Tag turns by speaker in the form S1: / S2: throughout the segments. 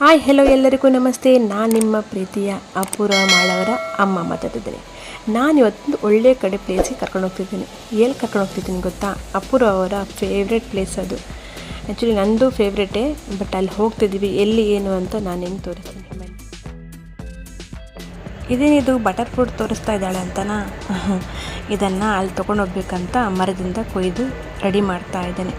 S1: Hi hello ಎಲ್ಲರಿಗೂ ನಮಸ್ತೆ. ನಾನು ನಿಮ್ಮ ಪ್ರೀತಿಯ ಅಪೂರ್ವ ಮಾಳವರ ಅಮ್ಮ ಮಾತಾಡ್ತಿದ್ದೀನಿ. ನಾನು ಇವತ್ತೊಂದು ಒಳ್ಳೆಯ ಕಡೆ ಪ್ಲೇಸಿಗೆ ಕರ್ಕೊಂಡು ಹೋಗ್ತಿದ್ದೀನಿ. ಎಲ್ಲಿ ಕರ್ಕೊಂಡು ಹೋಗ್ತಿದ್ದೀನಿ ಗೊತ್ತಾ? ಅಪೂರ್ವ ಅವರ ಫೇವ್ರೆಟ್ ಪ್ಲೇಸ್ ಅದು. ಆ್ಯಕ್ಚುಲಿ ನಂದು ಫೇವ್ರೆಟೇ ಬಟ್ ಅಲ್ಲಿ ಹೋಗ್ತಿದ್ದೀವಿ, ಎಲ್ಲಿ ಏನು ಅಂತ ನಾನು ಹೆಂಗೆ ತೋರಿಸ್ತೀನಿ. ಇದೇನಿದು ಬಟರ್ ಫ್ರೂಟ್ ತೋರಿಸ್ತಾ ಇದ್ದಾಳೆ ಅಂತನಾ? ಇದನ್ನು ಅಲ್ಲಿ ತೊಗೊಂಡು ಹೋಗ್ಬೇಕಂತ ಮರದಿಂದ ಕೊಯ್ದು ರೆಡಿ ಮಾಡ್ತಾ ಇದ್ದೇನೆ.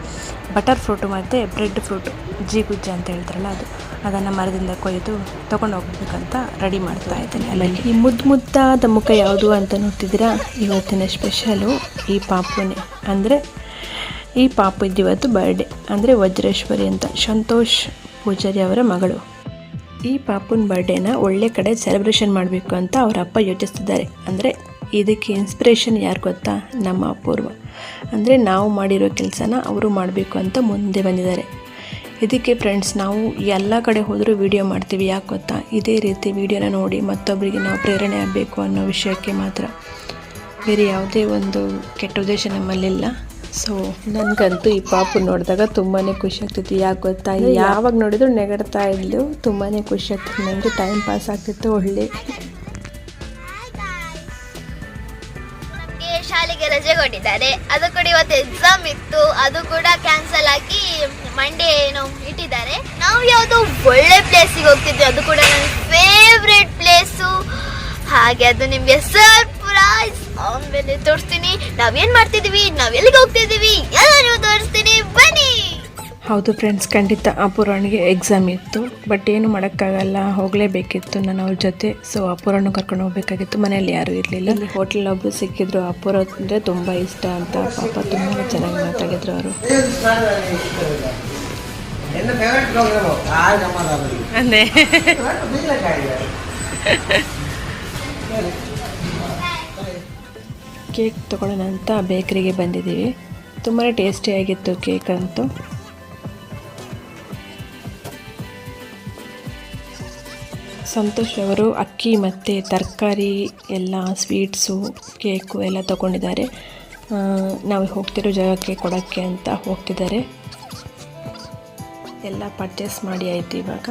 S1: ಬಟರ್ ಫ್ರೂಟು ಮತ್ತು ಬ್ರೆಡ್ ಫ್ರೂಟು, ಜೀಗುಜ್ಜ ಅಂತ ಹೇಳ್ತಾರಲ್ಲ ಅದು. ಅದನ್ನು ಮರದಿಂದ ಕೊಯ್ದು ತೊಗೊಂಡು ಹೋಗ್ಬೇಕಂತ ರೆಡಿ ಮಾಡ್ತಾ ಇದ್ದೇನೆ ಅಲ್ಲಿ ಈ ಮುದ್ದು ಮುದ್ದಾದ ಮುಖ ಯಾವುದು ಅಂತ ನೋಡ್ತಿದ್ದೀರಾ? ಇವತ್ತಿನ ಸ್ಪೆಷಲು ಈ ಪಾಪುನೆ. ಅಂದರೆ ಈ ಪಾಪು ಇವತ್ತು ಬರ್ಡೇ ಅಂದರೆ ವಜ್ರೇಶ್ವರಿ ಅಂತ, ಸಂತೋಷ್ ಪೂಜಾರಿ ಅವರ ಮಗಳು. ಈ ಪಾಪುನ ಬರ್ಡೇನ ಒಳ್ಳೆ ಕಡೆ ಸೆಲೆಬ್ರೇಷನ್ ಮಾಡಬೇಕು ಅಂತ ಅವರ ಅಪ್ಪ ಯೋಚಿಸ್ತಿದ್ದಾರೆ. ಅಂದರೆ ಇದಕ್ಕೆ ಇನ್ಸ್ಪಿರೇಷನ್ ಯಾರು ಗೊತ್ತಾ? ನಮ್ಮ ಅಪೂರ್ವ. ಅಂದರೆ ನಾವು ಮಾಡಿರೋ ಕೆಲಸನ ಅವರು ಮಾಡಬೇಕು ಅಂತ ಮುಂದೆ ಬಂದಿದ್ದಾರೆ. ಇದಕ್ಕೆ ಫ್ರೆಂಡ್ಸ್ ನಾವು ಎಲ್ಲ ಕಡೆ ಹೋದರೂ ವೀಡಿಯೋ ಮಾಡ್ತೀವಿ. ಯಾಕೆ ಗೊತ್ತಾ? ಇದೇ ರೀತಿ ವಿಡಿಯೋನ ನೋಡಿ ಮತ್ತೊಬ್ಬರಿಗೆ ನಾವು ಪ್ರೇರಣೆ ಆಗಬೇಕು ಅನ್ನೋ ವಿಷಯಕ್ಕೆ ಮಾತ್ರ. ಬೇರೆ ಯಾವುದೇ ಒಂದು ಕೆಟ್ಟ ಉದ್ದೇಶ ನಮ್ಮಲ್ಲಿಲ್ಲ ಸೊ ನನಗಂತೂ ಈ ಪಾಪು ನೋಡಿದಾಗ ತುಂಬಾ ಖುಷಿ ಆಗ್ತಿತ್ತು. ಯಾಕೆ ಗೊತ್ತಾ? ಯಾವಾಗ ನೋಡಿದ್ರು ನೆಗಡ್ತಾ ಇದ್ಲು. ತುಂಬಾ ಖುಷಿ ಆಗ್ತಿತ್ತು. ನನಗೆ ಟೈಮ್ ಪಾಸ್ ಆಗ್ತಿತ್ತು. ಒಳ್ಳೆ
S2: ರಜೆ ಕೊಟ್ಟಿದ್ದಾರೆ ಅದು ಕೂಡ ಇವತ್ತು ಎಕ್ಸಾಮ್ ಇತ್ತು. ಅದು ಕೂಡ ಕ್ಯಾನ್ಸಲ್ ಆಗಿ ಮಂಡೇ ಏನೋ ಇಟ್ಟಿದ್ದಾರೆ. ನಾವು ಯಾವುದೋ ಒಳ್ಳೆ ಪ್ಲೇಸಿಗೆ ಹೋಗ್ತಿದ್ವಿ. ಅದು ಕೂಡ ನನ್ನ ಫೇವ್ರೆಟ್ ಪ್ಲೇಸು ಹಾಗೆ ಅದು ನಿಮಗೆ ಸರ್ಪ್ರೈಸ್ ಆಮೇಲೆ ತೋರಿಸ್ತೀನಿ. ನಾವೇನು ಮಾಡ್ತಿದ್ದೀವಿ ನಾವ್ ಎಲ್ಲಿಗೆ ಹೋಗ್ತಿದೀವಿ? ಎಲ್ಲ ನೀವು ತೋರಿಸ್ತೀನಿ. ಬನ್ನಿ!
S1: ಹೌದು ಫ್ರೆಂಡ್ಸ್ ಖಂಡಿತ ಅಪೂರ್ವನಿಗೆ ಎಕ್ಸಾಮ್ ಇತ್ತು ಬಟ್ ಏನು ಮಾಡೋಕ್ಕಾಗಲ್ಲ ಹೋಗಲೇಬೇಕಿತ್ತು ನಾನು ಅವ್ರ ಜೊತೆ. ಸೊ ಅಪೂರ್ವನ ಕರ್ಕೊಂಡು ಹೋಗಬೇಕಾಗಿತ್ತು. ಮನೇಲಿ ಯಾರೂ ಇರಲಿಲ್ಲ. ಹೋಟೆಲ್ ಒಬ್ಬರು ಸಿಕ್ಕಿದ್ರು. ಅಪೂರ್ವ ಅಂದರೆ ತುಂಬ ಇಷ್ಟ ಅಂತ ಪಾಪ ತುಂಬ ಚೆನ್ನಾಗಿ ಮಾತಾಡಿದ್ರು ಅವರು. ಅಂದೆ. ಕೇಕ್ ತಗೊಳ್ಳೋಣ ಅಂತ ಬೇಕರಿಗೆ ಬಂದಿದ್ದೀವಿ. ತುಂಬಾ ಟೇಸ್ಟಿಯಾಗಿತ್ತು ಕೇಕ್ ಅಂತೂ. ಸಂತೋಷ್ ಅವರು ಅಕ್ಕಿ ಮತ್ತು ತರಕಾರಿ ಎಲ್ಲ ಸ್ವೀಟ್ಸು, ಕೇಕು ಎಲ್ಲ ತಗೊಂಡಿದ್ದಾರೆ. ನಾವು ಹೋಗ್ತಿರೋ ಜಾಗಕ್ಕೆ ಕೊಡೋಕ್ಕೆ ಅಂತ ಹೋಗ್ತಿದ್ದಾರೆ. ಎಲ್ಲ ಪರ್ಚೇಸ್ ಮಾಡಿ ಆಯಿತು ಇವಾಗ.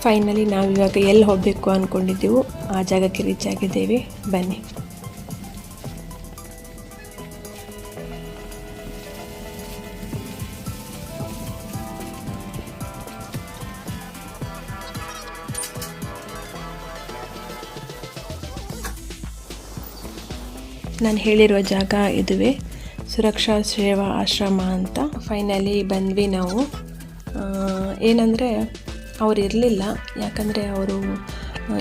S1: ಫೈನಲಿ ನಾವು ಇವಾಗ ಎಲ್ಲಿ ಹೋಗಬೇಕು ಅಂದ್ಕೊಂಡಿದ್ದೆವು ಆ ಜಾಗಕ್ಕೆ ರೀಚ್ ಆಗಿದ್ದೇವೆ. ಬನ್ನಿ. ನಾನು ಹೇಳಿರುವ ಜಾಗ ಇದುವೇ. ಸುರಕ್ಷಾ ಸೇವಾ ಆಶ್ರಮ ಅಂತ. ಫೈನಲಿ ಬಂದ್ವಿ ನಾವು. ಏನಂದರೆ ಅವ್ರು ಇರಲಿಲ್ಲ. ಯಾಕಂದರೆ ಅವರು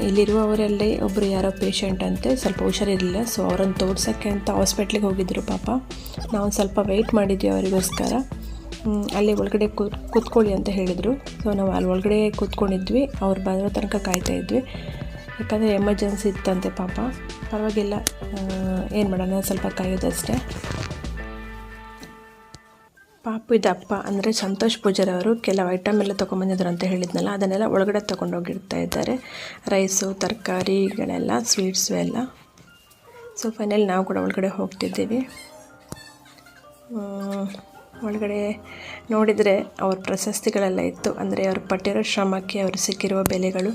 S1: ಇಲ್ಲಿರುವವರಲ್ಲಿ ಒಬ್ಬರು ಯಾರೋ ಪೇಷಂಟ್ ಅಂತೆ, ಸ್ವಲ್ಪ ಹುಷಾರಿರಲಿಲ್ಲ. ಸೊ ಅವ್ರನ್ನ ತೋರ್ಸೋಕ್ಕೆ ಅಂತ ಹಾಸ್ಪಿಟ್ಲಿಗೆ ಹೋಗಿದ್ದರು ಪಾಪ. ನಾವು ಸ್ವಲ್ಪ ವೆಯ್ಟ್ ಮಾಡಿದ್ವಿ ಅವರಿಗೋಸ್ಕರ. ಅಲ್ಲಿ ಒಳಗಡೆ ಕೂತ್ ಕೂತ್ಕೊಳ್ಳಿ ಅಂತ ಹೇಳಿದರು. ಸೊ ನಾವು ಅಲ್ಲಿ ಒಳಗಡೆ ಕೂತ್ಕೊಂಡಿದ್ವಿ. ಅವ್ರು ಬರೋ ತನಕ ಕಾಯ್ತಾ ಇದ್ವಿ. ಯಾಕಂದರೆ ಎಮರ್ಜೆನ್ಸಿ ಇತ್ತಂತೆ ಪಾಪ. ಪರವಾಗಿಲ್ಲ. ಏನು ಮಾಡೋಣ, ಸ್ವಲ್ಪ ಕಾಯೋದಷ್ಟೇ ಪಾಪು ಇದಪ್ಪ ಅಂದರೆ ಸಂತೋಷ್ ಪೂಜಾರವರು ಕೆಲವು ಐಟಮ್ ಎಲ್ಲ ತೊಗೊಂಬಂದಿದ್ರು ಅಂತ ಹೇಳಿದ್ನಲ್ಲ, ಅದನ್ನೆಲ್ಲ ಒಳಗಡೆ ತೊಗೊಂಡೋಗಿರ್ತಾ ಇದ್ದಾರೆ. ರೈಸು ತರಕಾರಿಗಳೆಲ್ಲ ಸ್ವೀಟ್ಸು ಎಲ್ಲ. ಸೊ ಫೈನಲ್ ನಾವು ಕೂಡ ಒಳಗಡೆ ಹೋಗ್ತಿದ್ದೀವಿ. ಒಳಗಡೆ ನೋಡಿದರೆ ಅವ್ರ ಪ್ರಶಸ್ತಿಗಳೆಲ್ಲ ಇತ್ತು. ಅಂದರೆ ಅವ್ರು ಪಟ್ಟಿರೋ ಶ್ರಮಕ್ಕೆ ಅವರು ಸಿಕ್ಕಿರುವ ಬೆಲೆಗಳು.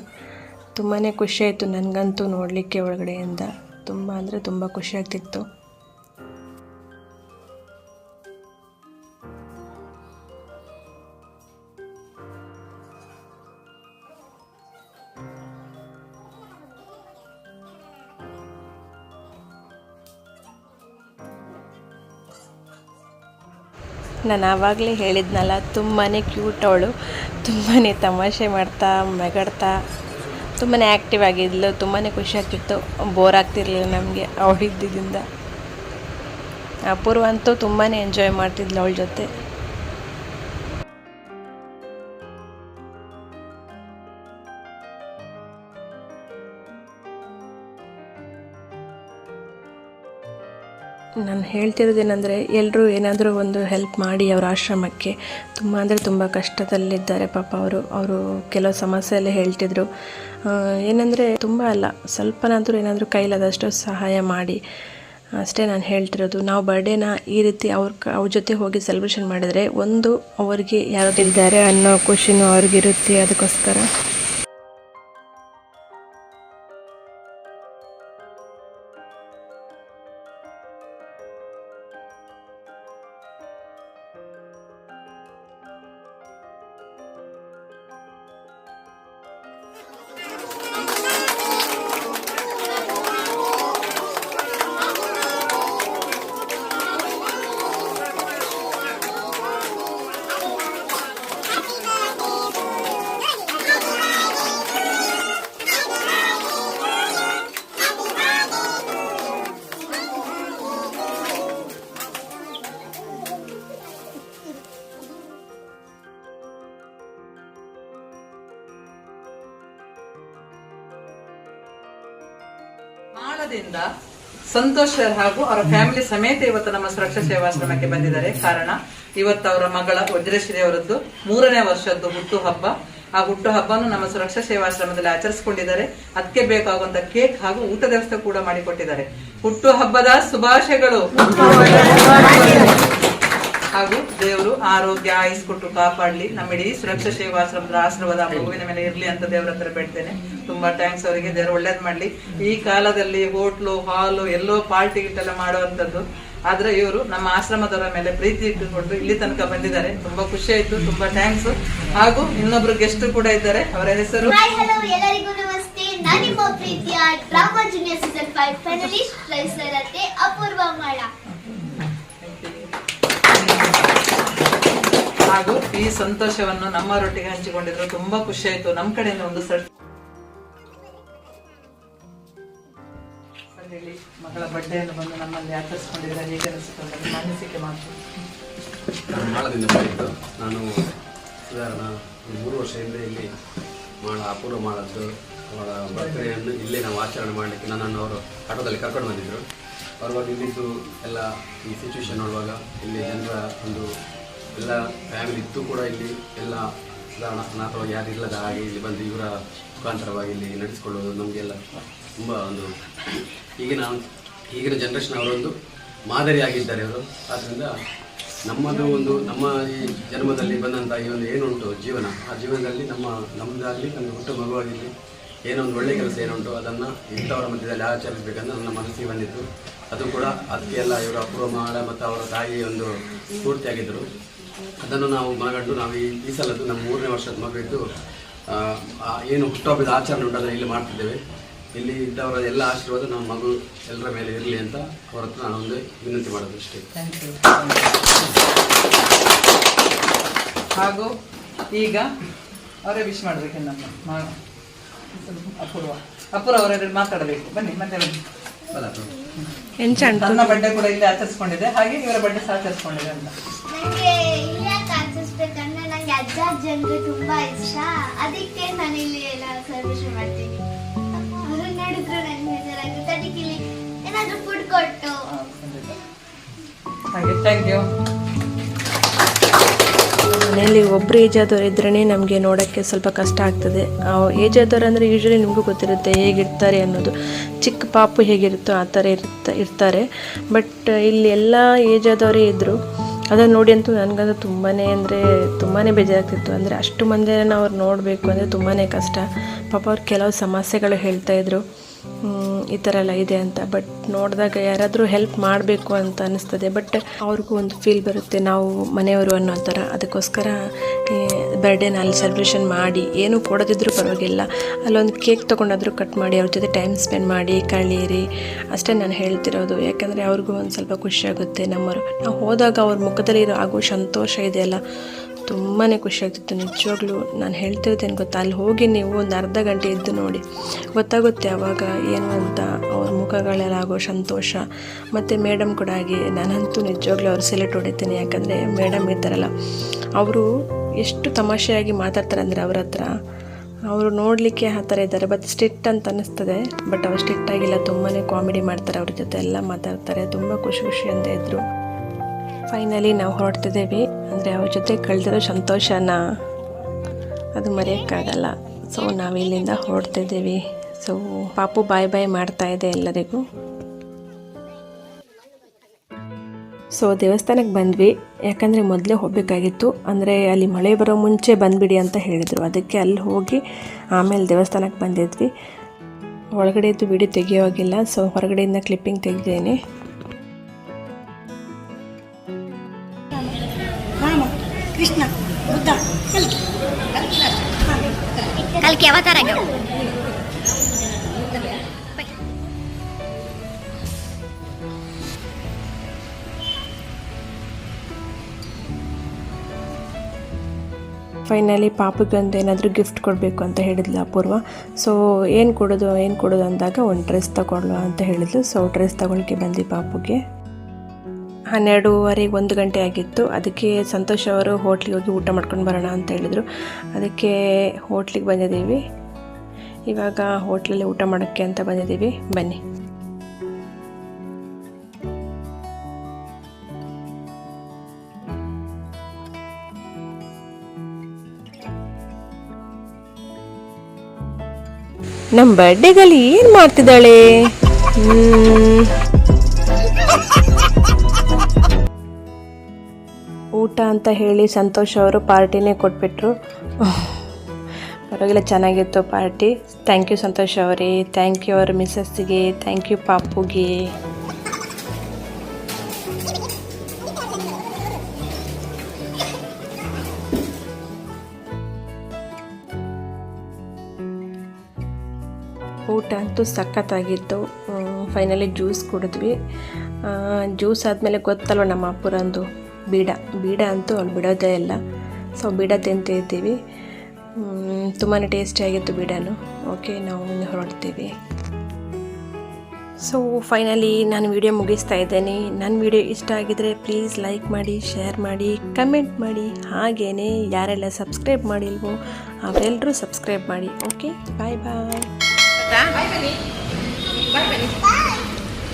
S1: ತುಂಬಾ ಖುಷಿಯಾಯಿತು ನನಗಂತೂ ನೋಡಲಿಕ್ಕೆ ಒಳಗಡೆಯಿಂದ. ತುಂಬ ಅಂದರೆ ತುಂಬ ಖುಷಿಯಾಗ್ತಿತ್ತು. ನಾನು ಆವಾಗಲೇ ಹೇಳಿದ್ನಲ್ಲ ತುಂಬಾ ಕ್ಯೂಟ್ ಅವಳು. ತುಂಬಾ ತಮಾಷೆ ಮಾಡ್ತಾ, ಮೆಗಡ್ತಾ. ತುಂಬಾ ಆ್ಯಕ್ಟಿವ್ ಆಗಿದ್ಲು ತುಂಬಾ ಖುಷಿ ಆಗ್ತಿತ್ತು. ಬೋರ್ ಆಗ್ತಿರ್ಲಿಲ್ಲ ನಮಗೆ ಅವಳಿದ್ದಿಂದ ಅಪೂರ್ವ ಅಂತೂ ತುಂಬಾ ಎಂಜಾಯ್ ಮಾಡ್ತಿದ್ಲು ಅವಳ ಜೊತೆ. ನಾನು ಹೇಳ್ತಿರೋದೇನೆಂದರೆ ಎಲ್ಲರೂ ಏನಾದರೂ ಒಂದು ಹೆಲ್ಪ್ ಮಾಡಿ ಅವರ ಆಶ್ರಮಕ್ಕೆ. ತುಂಬ ಅಂದರೆ ತುಂಬ ಕಷ್ಟದಲ್ಲಿದ್ದಾರೆ ಪಾಪ ಅವರು. ಅವರು ಕೆಲವು ಸಮಸ್ಯೆ ಎಲ್ಲ ಹೇಳ್ತಿದ್ರು ಏನಂದರೆ ತುಂಬ ಅಲ್ಲ, ಸ್ವಲ್ಪನಾದರೂ ಏನಾದರೂ ಕೈಲಾದಷ್ಟು ಸಹಾಯ ಮಾಡಿ. ಅಷ್ಟೇ ನಾನು ಹೇಳ್ತಿರೋದು. ನಾವು ಬರ್ಡೇನ ಈ ರೀತಿ ಅವ್ರ ಅವ್ರ ಜೊತೆ ಹೋಗಿ ಸೆಲೆಬ್ರೇಷನ್ ಮಾಡಿದರೆ ಒಂದು ಅವ್ರಿಗೆ ಯಾರಿದ್ದಾರೆ ಅನ್ನೋ ಖುಷಿನೂ ಅವ್ರಿಗಿರುತ್ತೆ ಅದಕ್ಕೋಸ್ಕರ.
S3: ಮಾಳದಿಂದ ಸಂತೋಷ್ ಹಾಗೂ ಅವರ ಫ್ಯಾಮಿಲಿ ಸಮೇತ ಇವತ್ತು ನಮ್ಮ ಸುರಕ್ಷಾ ಸೇವಾಶ್ರಮಕ್ಕೆ ಬಂದಿದ್ದಾರೆ. ಕಾರಣ, ಇವತ್ತು ಅವರ ಮಗಳ ವಜ್ರಶ್ರೀ ಅವರದ್ದು ಮೂರನೇ ವರ್ಷದ್ದು ಹುಟ್ಟು ಹಬ್ಬ. ಆ ಹುಟ್ಟು ಹಬ್ಬನು ನಮ್ಮ ಸುರಕ್ಷಾ ಸೇವಾಶ್ರಮದಲ್ಲಿ ಆಚರಿಸಿಕೊಂಡಿದ್ದಾರೆ. ಅದಕ್ಕೆ ಬೇಕಾಗುವಂತ ಕೇಕ್ ಹಾಗೂ ಊಟದ ವ್ಯವಸ್ಥೆ ಕೂಡ ಮಾಡಿಕೊಟ್ಟಿದ್ದಾರೆ. ಹುಟ್ಟು ಹಬ್ಬದ ಶುಭಾಶಯಗಳು. ಹಾಗೂ ದೇವರು ಆರೋಗ್ಯ ಆಯುಸ್ ಕೊಟ್ಟು ಕಾಪಾಡ್ಲಿ. ನಮ್ಮ ಇಡೀ ಸುರಕ್ಷಾ ಸೇವಾಶ್ರಮದ ಆಶ್ರಮದ ಮಗುವಿನ ಮೇಲೆ ಇರಲಿ ಅಂತ ದೇವರ ಹತ್ರ ಬೇಡ್ತೇನೆ. ತುಂಬಾ ಥ್ಯಾಂಕ್ಸ್ ಅವರಿಗೆ. ದೇವರು ಒಳ್ಳೇದು ಮಾಡ್ಲಿ. ಈ ಕಾಲದಲ್ಲಿ ಹೋಟ್ಲು, ಹಾಲು, ಎಲ್ಲೋ ಪಾರ್ಟಿ ಗಿಟ್ಟೆಲ್ಲ ಮಾಡುವಂಥದ್ದು. ಆದ್ರೆ ಇವರು ನಮ್ಮ ಆಶ್ರಮದವರ ಮೇಲೆ ಪ್ರೀತಿ ಇಟ್ಟುಕೊಂಡು ಇಲ್ಲಿ ತನಕ ಬಂದಿದ್ದಾರೆ. ತುಂಬಾ ಖುಷಿ ಆಯ್ತು, ತುಂಬಾ ಥ್ಯಾಂಕ್ಸ್ ಹಾಗೂ ಇನ್ನೊಬ್ರು ಗೆಸ್ಟ್ ಕೂಡ ಇದ್ದಾರೆ. ಅವರ ಹೆಸರು?
S2: ಅಪೂರ್ವ ಮಾಡ
S3: ಹಾಗೂ ಈ ಸಂತೋಷವನ್ನು ನಮ್ಮರೊಟ್ಟಿಗೆ ಹಂಚಿಕೊಂಡಿದ್ರು. ತುಂಬಾ ಖುಷಿ ಆಯ್ತು. ನಮ್ಮ ಕಡೆಯಿಂದ ಒಂದು ಸರ್ ಮಗಳ ಬಡ್ಡೆಯನ್ನು ಬಂದು ನಮ್ಮಲ್ಲಿ ಆಚರಿಸಿಕೊಂಡಿದ್ದಾರೆ. ಹೇಗೆ ಅನಿಸಿಕೊಂಡು ಮಾನಸಿಕೆ ಮಾತು.
S4: ನಾನು ಮಾಳದಿಂದ ಬಂದಿದ್ದು ನಾನು ಸುಧಾರಣ ಮೂರು ವರ್ಷ ಹಿಂದೆ ಇಲ್ಲಿ ಮಾಳ ಅಪೂರ್ವ ಮಾಡದ್ದು. ಅವಳ ಬರ್ತ್ಡೇಯನ್ನು ಇಲ್ಲೇ ನಾವು ಆಚರಣೆ ಮಾಡಲಿಕ್ಕೆ ನನ್ನನ್ನು ಅವರು ಆಟೋದಲ್ಲಿ ಕರ್ಕೊಂಡು ಬಂದಿದ್ದರು ಬರುವಾಗ ಇಲ್ಲಿದ್ದು ಎಲ್ಲ ಈ ಸಿಚುವೇಶನ್ ನೋಡುವಾಗ ಇಲ್ಲಿ ಜನರ ಒಂದು ಎಲ್ಲ ಫ್ಯಾಮಿಲಿ ಇತ್ತು ಕೂಡ ಇಲ್ಲಿ ಎಲ್ಲ ಅನಾಥವಾಗಿ ಯಾರು ಇಲ್ಲದ ಹಾಗೆ ಇಲ್ಲಿ ಬಂದು ಇವರ ಮುಖಾಂತರವಾಗಿ ಇಲ್ಲಿ ನಡೆಸಿಕೊಳ್ಳೋದು ನಮಗೆಲ್ಲ ತುಂಬ ಒಂದು ಈಗಿನ ಈಗಿನ ಜನ್ರೇಷನ್ ಅವರೊಂದು ಮಾದರಿಯಾಗಿದ್ದಾರೆ ಅವರು. ಆದ್ದರಿಂದ ನಮ್ಮದು ಒಂದು ನಮ್ಮ ಈ ಜನ್ಮದಲ್ಲಿ ಬಂದಂಥ ಈ ಒಂದು ಏನುಂಟು ಜೀವನ, ಆ ಜೀವನದಲ್ಲಿ ನಮ್ಮ ನಮ್ಮದಾಗಲಿ ನಮ್ಮ ಹುಟ್ಟು ಮಗುವಾಗಿರಲಿ ಏನೋ ಒಂದು ಒಳ್ಳೆ ಕೆಲಸ ಏನುಂಟು ಅದನ್ನು ಇಂಥವರ ಮಧ್ಯದಲ್ಲಿ ಆಚರಿಸಬೇಕಂತ ನನ್ನ ಮನಸ್ಸಿಗೆ ಬಂದಿತ್ತು. ಅದು ಕೂಡ ಅದಕ್ಕೆ ಎಲ್ಲ ಇವರು ಅಪೂರ್ವ ಮಾಡ ಮತ್ತು ಅವರ ತಾಯಿ ಒಂದು ಸ್ಫೂರ್ತಿಯಾಗಿದ್ದರು. ಅದನ್ನು ನಾವು ಮನಗಂಡು ನಾವು ಈ ಈ ಸಲದ್ದು ನಮ್ಮ ಮೂರನೇ ವರ್ಷದ ಮಗುವಿದ್ದು ಏನು ಹುಟ್ಟುಹಬ್ಬದ ಆಚರಣೆ ಉಂಟು ಇಲ್ಲಿ ಮಾಡ್ತಿದ್ದೇವೆ. ಇಲ್ಲಿ ಇದ್ದವರ ಎಲ್ಲ ಆಶೀರ್ವಾದ ನಮ್ಮ ಮಗು ಎಲ್ಲರ ಮೇಲೆ ಇರಲಿ ಅಂತ ಅವರ ಹತ್ರ ಒಂದು ವಿನಂತಿ ಮಾಡೋದು ಅಷ್ಟೇ.
S3: ಹಾಗೂ ಈಗ ಅವರೇ ವಿಶ್ ಮಾಡಬೇಕೆ ನಮ್ಮ ಅಪೂರ್ವ. ಅಪೂರ್ವ ಅವರೆರಡು ಮಾತಾಡಬೇಕು. ಬನ್ನಿ, ಮತ್ತೆ ಬನ್ನಿ. ನನ್ನ ಬಡ್ಡೆ ಕೂಡ ಇಲ್ಲಿ ಆಚರಿಸ್ಕೊಂಡಿದೆ ಹಾಗೆ ಇವರ ಬಡ್ಡೆ ಸಹ ಆಚರಿಸ್ಕೊಂಡಿದೆ ಅಂತ.
S2: ನಂಗೆ ಇಲ್ಲಿ ಆಚರಿಸ್ಬೇಕಂದ್ರೆ ನಂಗೆ ಅಜ್ಜ ಜನರು ಅಂದ್ರೆ ತುಂಬಾ ಇಷ್ಟ. ಅದಕ್ಕೆ ನಾನು ಇಲ್ಲಿ ಎಲ್ಲ ಸೆಲೆಬ್ರೇಷನ್ ಮಾಡ್ತೀನಿ. ಅವ್ರು ನೋಡಿದ್ರೆ ನಂಗೆ ಬೇಜಾರಾಗುತ್ತೆ ಅದಕ್ಕೆ ಇಲ್ಲಿ ಏನಾದ್ರೂ ಫುಡ್ ಕೊಟ್ಟು.
S3: ಹಾಗೆ ಥ್ಯಾಂಕ್ ಯು
S1: ಮನೆಯಲ್ಲಿ ಒಬ್ಬರು ಏಜಾದವರು ಇದ್ರೇ ನಮಗೆ ನೋಡೋಕ್ಕೆ ಸ್ವಲ್ಪ ಕಷ್ಟ ಆಗ್ತದೆ. ಏಜ್ ಆದವ್ರು ಅಂದರೆ ಯೂಶ್ವಲಿ ನಿಮಗೂ ಗೊತ್ತಿರುತ್ತೆ ಹೇಗಿರ್ತಾರೆ ಅನ್ನೋದು. ಚಿಕ್ಕ ಪಾಪು ಹೇಗಿರುತ್ತೋ ಆ ಥರ ಇರ್ತ ಇರ್ತಾರೆ. ಬಟ್ ಇಲ್ಲಿ ಎಲ್ಲ ಏಜ್ ಆದವರೇ ಇದ್ದರು ಅದನ್ನು ನೋಡಿ ಅಂತೂ ನನಗಂತೂ ತುಂಬಾ ಅಂದರೆ ತುಂಬಾ ಬೇಜಾರಾಗ್ತಿತ್ತು. ಅಂದರೆ ಅಷ್ಟು ಮಂದಿನ ಅವ್ರು ನೋಡಬೇಕು ಅಂದರೆ ತುಂಬಾ ಕಷ್ಟ. ಪಾಪ ಅವ್ರು ಕೆಲವು ಸಮಸ್ಯೆಗಳು ಹೇಳ್ತಾಯಿದ್ರು ಈ ಥರ ಎಲ್ಲ ಇದೆ ಅಂತ. ಬಟ್ ನೋಡಿದಾಗ ಯಾರಾದರೂ ಹೆಲ್ಪ್ ಮಾಡಬೇಕು ಅಂತ ಅನ್ನಿಸ್ತದೆ ಬಟ್ ಅವ್ರಿಗೂ ಒಂದು ಫೀಲ್ ಬರುತ್ತೆ, ನಾವು ಮನೆಯವರು ಅನ್ನೋ ಥರ. ಅದಕ್ಕೋಸ್ಕರ ಬರ್ಡೇನ ಅಲ್ಲಿ ಸೆಲೆಬ್ರೇಷನ್ ಮಾಡಿ, ಏನೂ ಕೊಡೋದಿದ್ರೂ ಪರವಾಗಿಲ್ಲ. ಅಲ್ಲೊಂದು ಕೇಕ್ ತೊಗೊಂಡಾದರೂ ಕಟ್ ಮಾಡಿ, ಅವ್ರ ಜೊತೆ ಟೈಮ್ ಸ್ಪೆಂಡ್ ಮಾಡಿ, ಕಳೀರಿ. ಅಷ್ಟೇ ನಾನು ಹೇಳ್ತಿರೋದು. ಯಾಕಂದರೆ ಅವ್ರಿಗೂ ಒಂದು ಸ್ವಲ್ಪ ಖುಷಿಯಾಗುತ್ತೆ ನಮ್ಮವರು. ನಾವು ಹೋದಾಗ ಅವ್ರ ಮುಖದಲ್ಲಿರೋ ಆಗೋ ಸಂತೋಷ ಇದೆಯಲ್ಲ ತುಂಬಾ ಖುಷಿ ಆಗ್ತಿತ್ತು. ನಿಜವಾಗ್ಲೂ ನಾನು ಹೇಳ್ತಿರ್ತೇನೆ ಗೊತ್ತಾ? ಅಲ್ಲಿ ಹೋಗಿ ನೀವು ಒಂದು ಅರ್ಧ ಗಂಟೆ ಇದ್ದು ನೋಡಿ. ಗೊತ್ತಾಗುತ್ತೆ ಅವಾಗ ಏನು ಅಂತ. ಅವ್ರ ಮುಖಗಳೆಲ್ಲ ಆಗೋ ಸಂತೋಷ. ಮತ್ತು ಮೇಡಮ್ ಕೂಡ ಆಗಿ ನಾನಂತೂ ನಿಜವಾಗ್ಲೂ ಅವ್ರು ಸೆಲೆಕ್ಟ್ ಹೊಡಿತೀನಿ. ಯಾಕಂದರೆ ಮೇಡಮ್ ಇದ್ದಾರಲ್ಲ ಅವರು ಎಷ್ಟು ತಮಾಷೆಯಾಗಿ ಮಾತಾಡ್ತಾರೆ ಅಂದರೆ ಅವ್ರ ಹತ್ರ. ಅವರು ನೋಡಲಿಕ್ಕೆ ಆ ಥರ ಇದ್ದಾರೆ. ಬಟ್ ಸ್ಟ್ರಿಕ್ಟ್ ಅಂತ ಅನ್ನಿಸ್ತದೆ. ಬಟ್ ಅವ್ರು ಸ್ಟ್ರಿಕ್ಟ್ ಆಗಿಲ್ಲ. ತುಂಬಾ ಕಾಮಿಡಿ ಮಾಡ್ತಾರೆ ಅವ್ರ ಜೊತೆ. ಎಲ್ಲ ಮಾತಾಡ್ತಾರೆ. ತುಂಬ ಖುಷಿ ಖುಷಿಯಿಂದ ಇದ್ದರು ಫೈನಲಿ ನಾವು ಹೊರಡ್ತಿದ್ದೇವೆ. ಅಂದರೆ ಅವ್ರ ಜೊತೆ ಕಳೆದಿರೋ ಸಂತೋಷನ ಅದು ಮರೆಯೋಕ್ಕಾಗಲ್ಲ. ಸೊ ನಾವು ಇಲ್ಲಿಂದ ಹೊರಡ್ತಿದ್ದೀವಿ ಸೊ ಪಾಪು ಬಾಯ್ ಬಾಯ್ ಮಾಡ್ತಾ ಇದೆ ಎಲ್ಲರಿಗೂ. ಸೊ ದೇವಸ್ಥಾನಕ್ಕೆ ಬಂದ್ವಿ. ಯಾಕಂದರೆ ಮೊದಲೇ ಹೋಗಬೇಕಾಗಿತ್ತು. ಅಂದರೆ ಅಲ್ಲಿ ಮಳೆ ಬರೋ ಮುಂಚೆ ಬಂದುಬಿಡಿ ಅಂತ ಹೇಳಿದರು. ಅದಕ್ಕೆ ಅಲ್ಲಿ ಹೋಗಿ ಆಮೇಲೆ ದೇವಸ್ಥಾನಕ್ಕೆ ಬಂದಿದ್ವಿ. ಒಳಗಡೆದು ವಿಡಿಯೋ ತೆಗಿಯೋವಾಗಿಲ್ಲ. ಸೊ ಹೊರಗಡೆಯಿಂದ ಕ್ಲಿಪ್ಪಿಂಗ್ ತೆಗೆದೇನೆ.
S2: ಕಲ್ಕಿ ಅವತಾರ
S1: ಫೈನಲಿ ಒಂದು ಏನಾದರೂ ಗಿಫ್ಟ್ ಕೊಡಬೇಕು ಅಂತ ಹೇಳಿದ್ಲು ಅಪೂರ್ವ. ಸೊ ಏನು ಕೊಡೋದು ಏನು ಕೊಡೋದು ಅಂದಾಗ ಒಂದು ಡ್ರೆಸ್ ತಗೊಳ್ಳುವ ಅಂತ ಹೇಳಿದ್ಲು. ಸೊ ಡ್ರೆಸ್ ತಗೊಳ್ಳಿಕ್ಕೆ ಬಂದು ಪಾಪುಗೆ. ಹನ್ನೆರಡೂವರೆಗೆ ಒಂದು ಗಂಟೆ ಆಗಿತ್ತು. ಅದಕ್ಕೆ ಸಂತೋಷ್ ಅವರು ಹೋಟ್ಲಿಗೆ ಹೋಗಿ ಊಟ ಮಾಡ್ಕೊಂಡು ಬರೋಣ ಅಂತ ಹೇಳಿದರು. ಅದಕ್ಕೆ ಹೋಟ್ಲಿಗೆ ಬಂದಿದ್ದೀವಿ. ಇವಾಗ ಹೋಟ್ಲಲ್ಲಿ ಊಟ ಮಾಡೋಕ್ಕೆ ಅಂತ ಬಂದಿದ್ದೀವಿ. ಬನ್ನಿ. ನಮ್ಮ ಬರ್ಡೇಗಲ್ಲಿ ಏನು ಮಾಡ್ತಿದ್ದಾಳೆ? ಊಟ ಅಂತ ಹೇಳಿ ಸಂತೋಷ್ ಅವರು ಪಾರ್ಟಿನೇ ಕೊಟ್ಬಿಟ್ರು. ಪರವಾಗಿಲ್ಲ, ಚೆನ್ನಾಗಿತ್ತು ಪಾರ್ಟಿ. ಥ್ಯಾಂಕ್ ಯು ಸಂತೋಷ್ ಅವರೇ. ಥ್ಯಾಂಕ್ ಯು ಅವ್ರ ಮಿಸ್ಸಸ್ಸಿಗೆ. ಥ್ಯಾಂಕ್ ಯು ಪಾಪುಗೆ. ಊಟ ಅಂತೂ ಸಖತ್ತಾಗಿತ್ತು. ಫೈನಲಿ ಜ್ಯೂಸ್ ಕುಡಿದ್ವಿ. ಜ್ಯೂಸ್ ಆದಮೇಲೆ ಗೊತ್ತಲ್ವ ನಮ್ಮ ಅಪ್ಪುರಂದು? ಬೀಡ ಬೀಡ ಅಂತೂ ಅವ್ಳು ಬಿಡೋದೇ ಇಲ್ಲ. ಸೊ ಬೀಡ ತಿಂತಿರ್ತೀವಿ ತುಂಬಾ ಟೇಸ್ಟಿಯಾಗಿತ್ತು ಬೀಡನು. ಓಕೆ ನಾವು ಮುಂದೆ ಹೊರಡ್ತೀವಿ. ಸೊ ಫೈನಲಿ ನಾನು ವಿಡಿಯೋ ಮುಗಿಸ್ತಾ ಇದ್ದೇನೆ. ನನ್ನ ವಿಡಿಯೋ ಇಷ್ಟ ಆಗಿದರೆ ಪ್ಲೀಸ್ ಲೈಕ್ ಮಾಡಿ ಶೇರ್ ಮಾಡಿ ಕಮೆಂಟ್ ಮಾಡಿ. ಹಾಗೆಯೇ ಯಾರೆಲ್ಲ ಸಬ್ಸ್ಕ್ರೈಬ್ ಮಾಡಿಲ್ವೋ ಅವರೆಲ್ಲರೂ ಸಬ್ಸ್ಕ್ರೈಬ್ ಮಾಡಿ. ಓಕೆ ಬಾಯ್ ಬಾಯ್